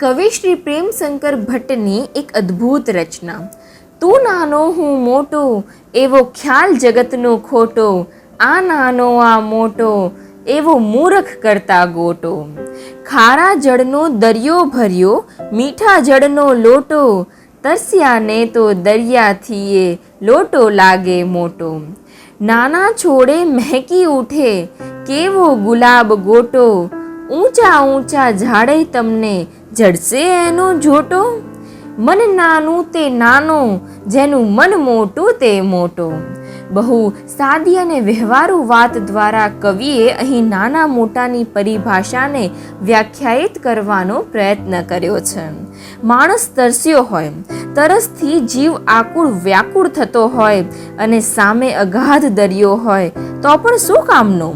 કવિ શ્રી પ્રેમશંકર ભટ્ટની એક અદ્ભુત રચના. તું નાનો હું મોટો, એવો ખ્યાલ જગતનો ખોટો, આ નાનો, આ મોટો, એવો મૂરખ કરતા ગોટો. ખારા જળનો દરિયો ભર્યો, મીઠા જળનો લોટો, તરસ્યાને તો દરિયાથી એ લોટો લાગે મોટો. નાના છોડે મહેકી ઉઠે, કેવો ગુલાબ ગોટો ઊંચા ઊંચા ઝાડે તમને જડશે એનો જોટો? મન નાનું તે નાનો, જેનું મન મોટું તે મોટો. બહુ સાદી અને વ્યવહારુ વાત દ્વારા કવિએ અહીં નાના મોટાની પરિભાષાને વ્યાખ્યાયિત કરવાનો પ્રયત્ન કર્યો છે. માણસ તરસ્યો હોય, તરસથી જીવ આકુળ વ્યાકુળ થતો હોય અને સામે અગાધ દરિયો હોય તો પણ શું કામનો?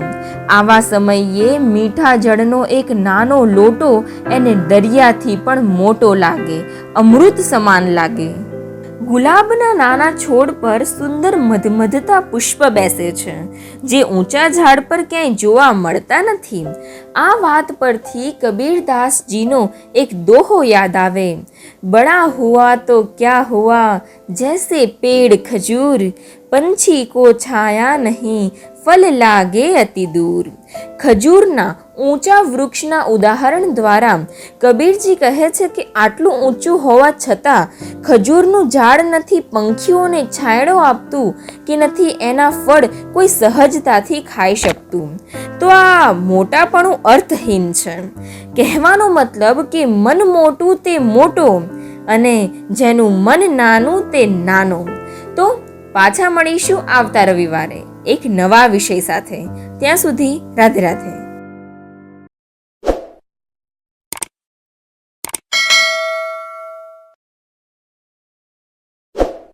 આવા સમયે મીઠા જળનો એક નાનો લોટો એને દરિયાથી પણ મોટો લાગે, અમૃત સમાન લાગે. ગુલાબના નાના છોડ પર સુંદર મધમધતા પુષ્પ બેસે છે, જે ઊંચા ઝાડ પર ક્યાંય જોવા મળતા નથી. આ વાત પરથી કબીરદાસજીનો એક દોહો યાદ આવે. બડા હુઆ તો ક્યા હુઆ, જૈસે પેડ ખજૂર, પંછી કો છાયા નહીં, ફલ લાગે અતિ દૂર. ખજૂરના ઊંચા વૃક્ષના ઉદાહરણ દ્વારા કબીરજી કહે છે કે આટલું ઊંચું હોવા છતાં ખજૂરનું ઝાડ નથી, પંખીઓને છાંયડો આપતું કે નથી, એના ફળ કોઈ સહજતાથી ખાઈ શકતું. તો આ મોટાપણું અર્થહીન છે. કહેવાનો મતલબ કે મન મોટું તે મોટો અને જેનું મન નાનું તે નાનો. તો પાછા મળીશું આવતા રવિવારે એક નવા વિષય સાથે. ત્યાં સુધી રાધે રાધે.